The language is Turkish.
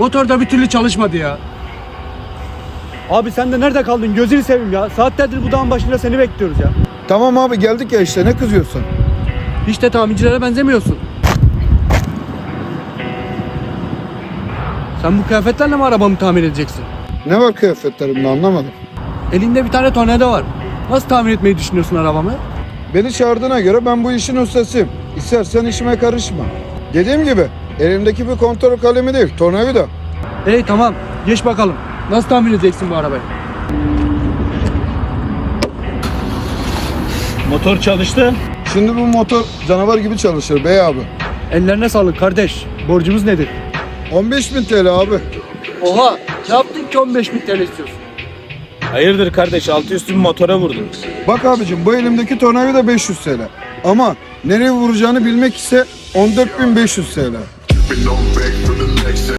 Motor da bir türlü çalışmadı ya. Abi sen de nerede kaldın gözünü seveyim ya. Saatlerdir bu dağın başında seni bekliyoruz ya. Tamam abi geldik ya işte ne kızıyorsun? Hiç de tamircilere benzemiyorsun. Sen bu kıyafetlerle mi arabamı tamir edeceksin? Ne var kıyafetlerimde anlamadım. Elinde bir tane tornado var. Nasıl tamir etmeyi düşünüyorsun arabamı? Beni çağırdığına göre ben bu işin ustasıyım. İstersen işime karışma. Dediğim gibi elimdeki bir kontrol kalemi değil tornavida. Hey tamam geç bakalım. Nasıl tamir edeceksin bu arabayı? Motor çalıştı. Şimdi bu motor canavar gibi çalışır bey abi. Ellerine sağlık kardeş. Borcumuz nedir? 15.000 TL abi. Oha ne yaptın ki 15 bin TL istiyorsun? Hayırdır kardeş altı üstü bir motora vurdun. Bak abicim bu elimdeki tornavida 500 TL. Ama nereye vuracağını bilmek ise 14.500 TL. Ripping on back for the next